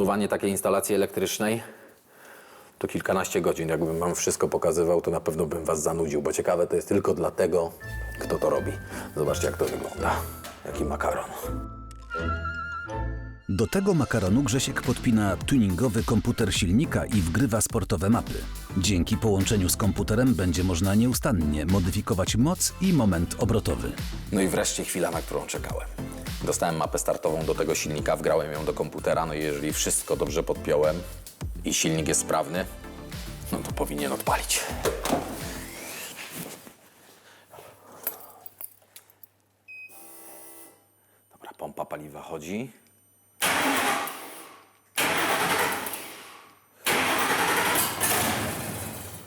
Zbudowanie takiej instalacji elektrycznej to kilkanaście godzin. Jakbym wam wszystko pokazywał, to na pewno bym was zanudził, bo ciekawe to jest tylko dla tego, kto to robi. Zobaczcie, jak to wygląda. Jaki makaron. Do tego makaronu Grzesiek podpina tuningowy komputer silnika i wgrywa sportowe mapy. Dzięki połączeniu z komputerem będzie można nieustannie modyfikować moc i moment obrotowy. No i wreszcie chwila, na którą czekałem. Dostałem mapę startową do tego silnika, wgrałem ją do komputera, no i jeżeli wszystko dobrze podpiąłem i silnik jest sprawny, no to powinien odpalić. Dobra, pompa paliwa chodzi.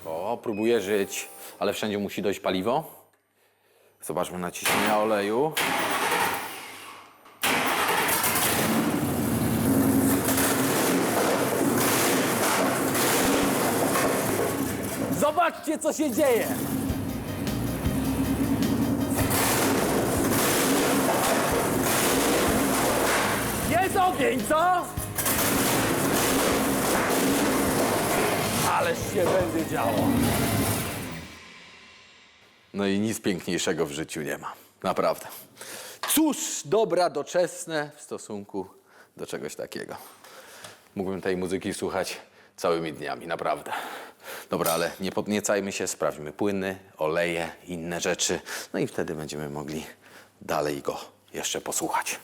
O, próbuję żyć, ale wszędzie musi dojść paliwo. Zobaczmy naciśnienie oleju. Zobaczcie, co się dzieje! Jest ogień, co? Ależ się będzie działo. No i nic piękniejszego w życiu nie ma. Naprawdę. Cóż dobra doczesne w stosunku do czegoś takiego. Mógłbym tej muzyki słuchać całymi dniami, naprawdę. Dobra, ale nie podniecajmy się, sprawdźmy płyny, oleje, inne rzeczy. No i wtedy będziemy mogli dalej go jeszcze posłuchać.